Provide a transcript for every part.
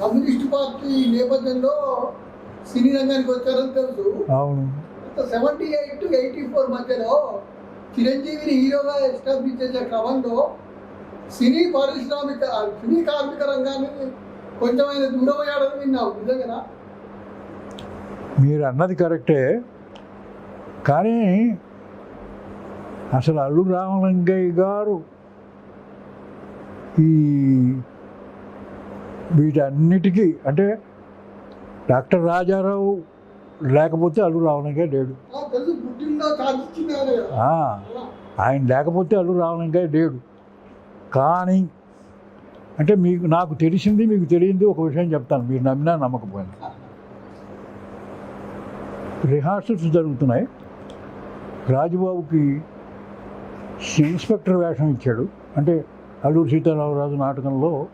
Communist party నేపథ్యంలో సినీ రంగానికి వచ్చారని తెలుసు. అవును. Seventy eight to eighty four మధ్యలో చిరంజీవిని హీరోగా ఎస్టాబ్లిష్ చేసే క్రమంలో సినీ పారిశ్రామిక సినీ కార్మిక రంగాన్ని కొంచెమైనా దూరం అయ్యాడని విన్నాం. నిజంగా మీరు అన్నది కరెక్టే. కానీ అసలు అల్లు రామలింగయ్య గారు ఈ వీటన్నిటికీ అంటే డాక్టర్ రాజారావు లేకపోతే అల్లు రామలింగయ్య లేడు. ఆయన లేకపోతే అల్లు రామలింగయ్య లేడు. కానీ అంటే మీకు నాకు తెలిసింది మీకు తెలియంది ఒక విషయం చెప్తాను. మీరు నమ్మినా నమ్మకపోయినా. రిహార్సల్స్ జరుగుతున్నాయి. రాజుబాబుకి ఇన్స్పెక్టర్ వేషం ఇచ్చాడు. అంటే అల్లూరు సీతారామరాజు నాటకంలో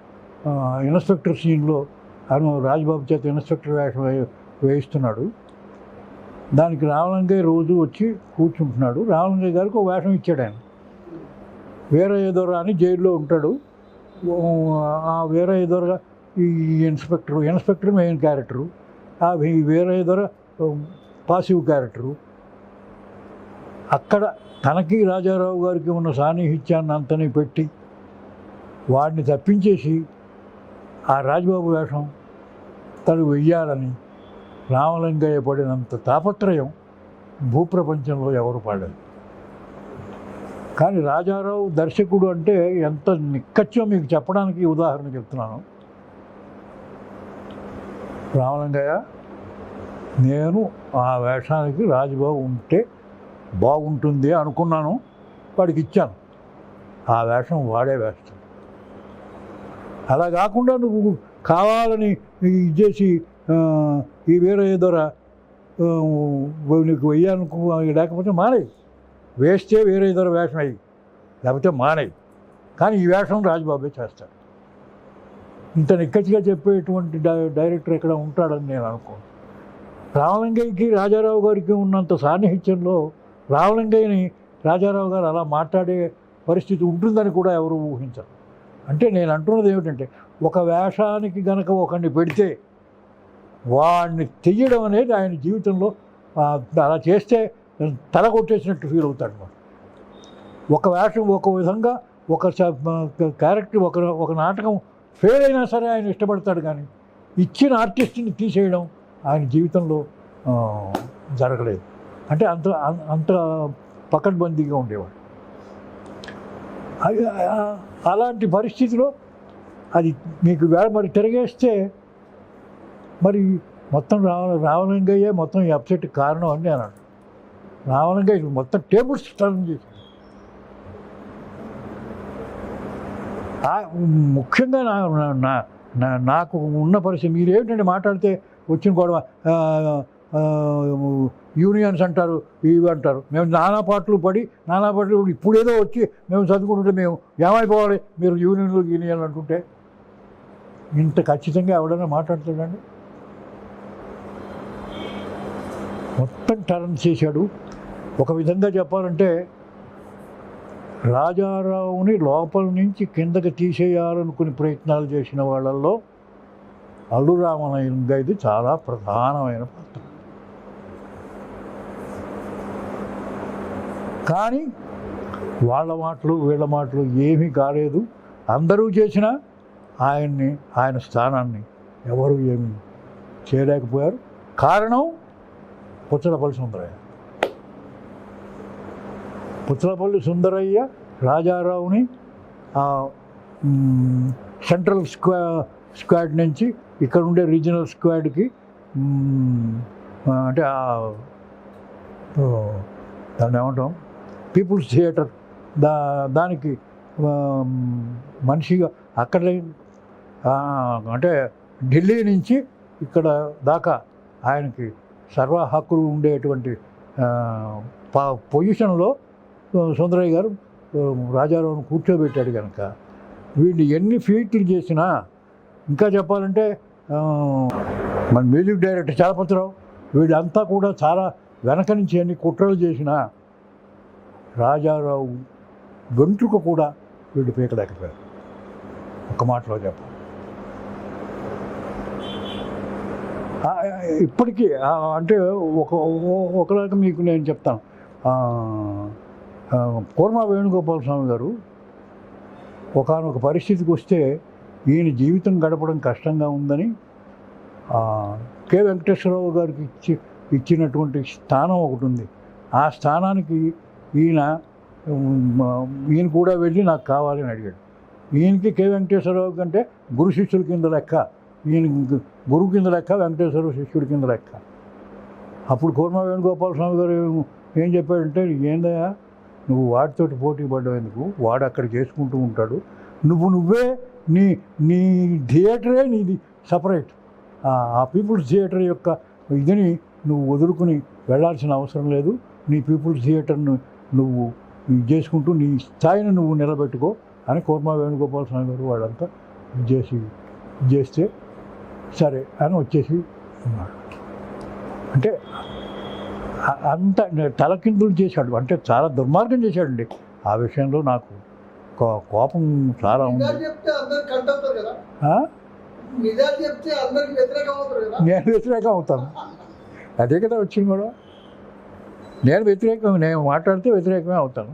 ఇన్స్పెక్టర్ సీన్లో అను రాజ్బాబు చేత ఇన్స్పెక్టర్ వేషం వే- వేయిస్తున్నాడు. దానికి రామలింగయ్య రోజు వచ్చి కూర్చుంటున్నాడు. రామలింగయ్య గారికి ఒక వేషం ఇచ్చాడు ఆయన. వేరే ఏదోరా అని జైల్లో ఉంటాడు. ఆ వేరే ఏదోరా ఈ ఇన్స్పెక్టర్ ఇన్స్పెక్టర్ మెయిన్ క్యారెక్టరు. ఆ వేరే ఏదోరా పాసివ్ క్యారెక్టరు. అక్కడ తనకి రాజారావు గారికి ఉన్న సాన్నిహిత్యాన్ని అంతని పెట్టి వాడిని తప్పించేసి ఆ రాజబాబు వేషం తను వెయ్యాలని రామలింగయ్య పడినంత తాపత్రయం భూప్రపంచంలో ఎవరు పడలేదు కానీ రాజారావు దర్శకుడు అంటే ఎంత నిక్కచ్చో మీకు చెప్పడానికి ఉదాహరణ చెప్తున్నాను. రామలింగయ్య నేను ఆ వేషానికి రాజబాబు ఉంటే బాగుంటుంది అనుకున్నాను వాడికి ఇచ్చాను. ఆ వేషం వాడే వేస్తాను అలా కాకుండా నువ్వు కావాలని ఇది చేసి ఈ వేరే ద్వారా నీకు వెయ్యాలనుకో లేకపోతే మానేయి. వేస్తే వేరే ఏదో వేషం అయ్యి లేకపోతే మానేయి. కానీ ఈ వేషం రాజబాబే చేస్తాడు. ఇంత నిక్కచ్చిగా చెప్పేటువంటి డైరెక్టర్ ఎక్కడ ఉంటాడని నేను అనుకోను. రామలింగయ్యకి రాజారావు గారికి ఉన్నంత సాన్నిహిత్యంలో రామలింగయ్యని రాజారావు గారు అలా మాట్లాడే పరిస్థితి ఉంటుందని కూడా ఎవరు ఊహించరు. అంటే నేను అంటున్నది ఏమిటంటే ఒక వేషానికి గనక ఒకరిని పెడితే వాడిని తెయ్యడం అనేది ఆయన జీవితంలో అలా చేస్తే తల కొట్టేసినట్టు ఫీల్ అవుతాడు అనమాట ఒక వేషం ఒక విధంగా ఒక క్యారెక్టర్ ఒక ఒక నాటకం ఫెయిల్ అయినా సరే ఆయన ఇష్టపడతాడు కానీ ఇచ్చిన ఆర్టిస్ట్ని తీసేయడం ఆయన జీవితంలో జరగలేదు. అంటే అంత అంత పకడ్బందీగా ఉండేవాడు. అలాంటి పరిస్థితిలో అది మీకు వేళ మరి తిరగేస్తే మరి మొత్తం రావ రావణంగయ్యే మొత్తం ఈ అప్సెట్ కారణం అని నేను అన్నాను. రావలింగయ్య మొత్తం టేబుల్స్ టర్న్ చేశాడు. ముఖ్యంగా నా నాకు ఉన్న పరిస్థితి మీరు ఏమిటంటే మాట్లాడితే వచ్చిన గొడవ? యూనియన్స్ అంటారు ఇవి అంటారు. మేము నానా పాటలు పడి నానా పాటలు ఇప్పుడేదో వచ్చి మేము చదువుకుంటుంటే మేము ఏమైపోవాలి? మీరు యూనియన్లు యూనియన్లు అంటుంటే? ఇంత ఖచ్చితంగా ఎవడైనా మాట్లాడతాడండి? మొత్తం టర్న్ చేశాడు. ఒక విధంగా చెప్పాలంటే రాజారావుని లోపల నుంచి కిందకి తీసేయాలనుకుని ప్రయత్నాలు చేసిన వాళ్ళల్లో అల్లు రామలింగయ్యది చాలా ప్రధానమైన పాత్ర. కానీ వాళ్ళ మాటలు వీళ్ళ మాటలు ఏమీ కాలేదు. అందరూ చేసినా ఆయన్ని ఆయన స్థానాన్ని ఎవరు ఏమి చేయలేకపోయారు. కారణం పుచ్చలపల్లి సుందరయ్య. పుచ్చలపల్లి సుందరయ్య రాజారావుని సెంట్రల్ స్క్వా స్క్వాడ్ నుంచి ఇక్కడ ఉండే రీజనల్ స్క్వాడ్కి అంటే దాన్ని ఏమంటాం? పీపుల్స్ థియేటర్ దా దానికి మనిషిగా అక్కడ అంటే ఢిల్లీ నుంచి ఇక్కడ దాకా ఆయనకి సర్వ హక్కులు ఉండేటువంటి పొజిషన్లో సుందరయ్య గారు రాజారావును కూర్చోబెట్టాడు కనుక వీళ్ళు ఎన్ని ఫీట్లు చేసినా ఇంకా చెప్పాలంటే మన మ్యూజిక్ డైరెక్టర్ చలపతిరావు వీళ్ళంతా కూడా చాలా వెనక నుంచి ఎన్ని కుట్రలు చేసినా రాజారావు వెంట్రుక కూడా వీళ్ళు పీకలేకపోయారు. ఒక మాటలో చెప్ప. ఇప్పటికీ అంటే ఒక ఒకలాగా మీకు నేను చెప్తాను. ఆ, పూర్ణ వేణుగోపాల స్వామి గారు ఒకనొక పరిస్థితికి వస్తే ఈయన జీవితం గడపడం కష్టంగా ఉందని కె. వెంకటేశ్వరరావు గారికి ఇచ్చి ఇచ్చినటువంటి స్థానం ఒకటి ఉంది. ఆ స్థానానికి ఈయన ఈయన కూడా వెళ్ళి నాకు కావాలని అడిగాడు. ఈయనకి కే వెంకటేశ్వరరావు కంటే గురు శిష్యుల కింద లెక్క. ఈయన గురువు కింద లెక్క వెంకటేశ్వర శిష్యుడి కింద లెక్క. అప్పుడు కూర్మ వేణుగోపాల స్వామి గారు ఏం- ఏం చెప్పాడంటే ఏందయ్యా నువ్వు వాడితోటి పోటీ పడ్డావు ఎందుకు వాడు అక్కడ చేసుకుంటూ ఉంటాడు. నువ్వు నువ్వే నీ నీ థియేటరే నీది సపరేట్. ఆ పీపుల్స్ థియేటర్ యొక్క ఇదిని నువ్వు వదులుకుని వెళ్ళాల్సిన అవసరం లేదు. నీ పీపుల్స్ థియేటర్ను నువ్వు ఇది చేసుకుంటూ నీ స్థాయిని నువ్వు నిలబెట్టుకో అని కోర్మా వేణుగోపాల స్వామి గారు వాళ్ళంతా చేసి చేస్తే సరే అని వచ్చేసి ఉన్నాడు అంటే అంత తలకిందులు చేశాడు. అంటే చాలా దుర్మార్గం చేశాడండి. ఆ విషయంలో నాకు కోపం చాలా ఉంది. నేను వ్యతిరేకం అవుతాను. అదే కదా వచ్చింది కూడా. నేను వ్యతిరేకం నేను మాట్లాడితే వ్యతిరేకమే అవుతాను.